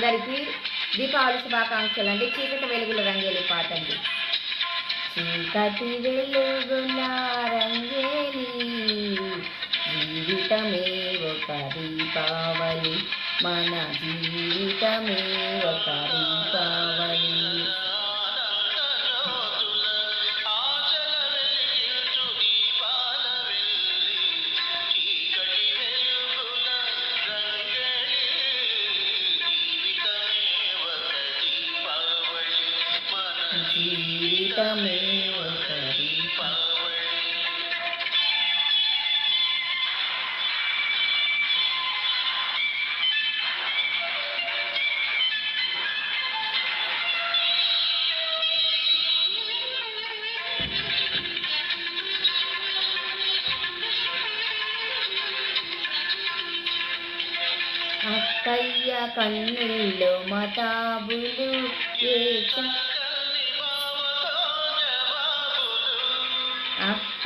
అందరికి దీపావళి శుభాకాంక్షలు అండి చీకటి వెలుగుల రంగేలి పాట అండి చీకటి వెలుగుల రంగేలి జీవితమే ఒక దీపావళి మన జీవితమే ఒక దీపావళి. జీవితమే ఒక దీపావళి అక్కయ్య కన్నుల్లో మతాబులు ఏ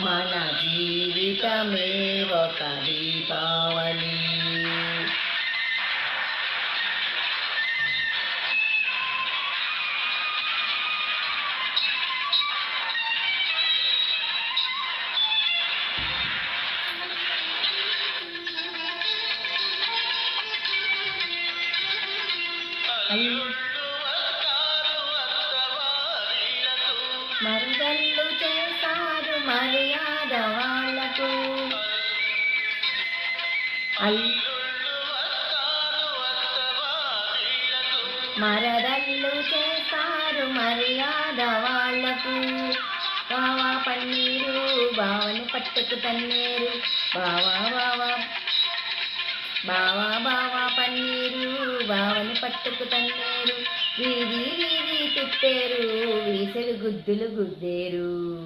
మన జీవితమే ఒక దీపావళి మరుగల్లు మరదళ్ళు చేస్తారు మర్యాద వాళ్ళకు బావా పన్నీరు బావని పట్టుకు తన్నేరు. బావా బావా. బావా బావా పన్నీరు బావని పట్టుకు తన్నేరు. వీధి వీధి తిప్పేరు వీసలు గుద్దులు గుద్దేరు.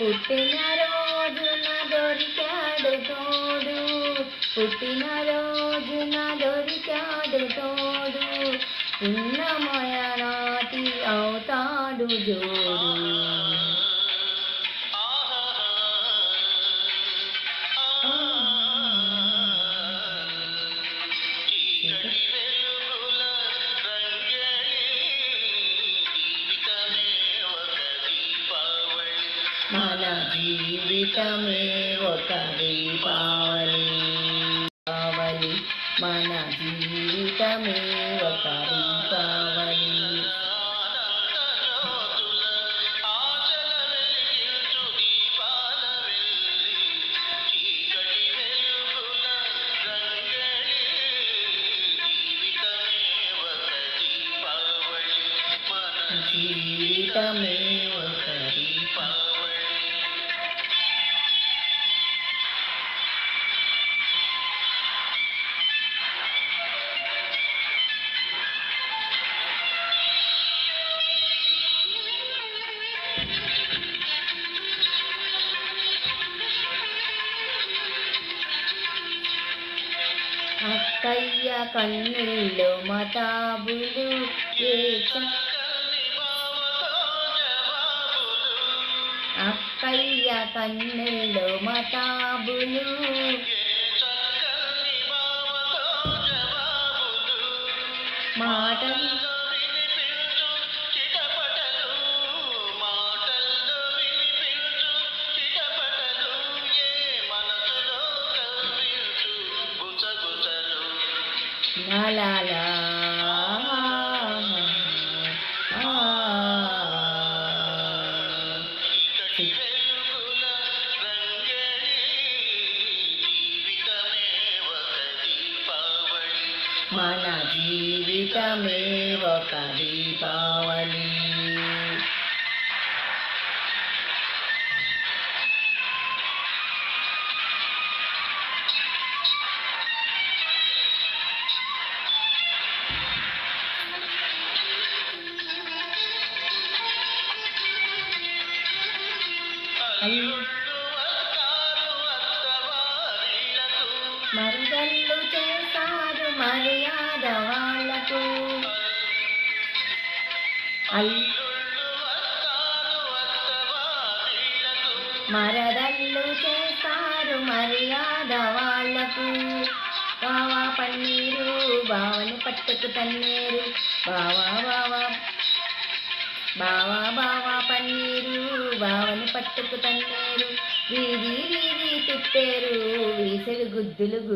పుట్టిన రోజున దొరికాడు తోడు. పుట్టిన రోజున దొరికాడు తోడు. ఉన్నమయ నాటి అవుతాడు జోడు. జీవితమే ఒక దీపావళి. దీపావళి మన జీవితమే ఒక దీపావళి జీవితమే కయ్య కన్నుల్లో మతాబులు ఏ అక్కయ్య కన్నెల్లో మతాబులు మాటలు లాలా మన జీవితమే ఒక దీపావళి. మరుగల్లు చేశారు మర్యాద వాళ్ళకు అల్ మరదళ్ళు చేస్తారు మర్యాద వాళ్ళకు బావా పన్నీరు బావని పట్టుకు తన్నీరు. బావా బావా. బావా బావా పన్నీరు బావని పట్టుకు తన్నేరు. వీధి వీధి తిప్పేరు వీసలు గుద్దులు గు-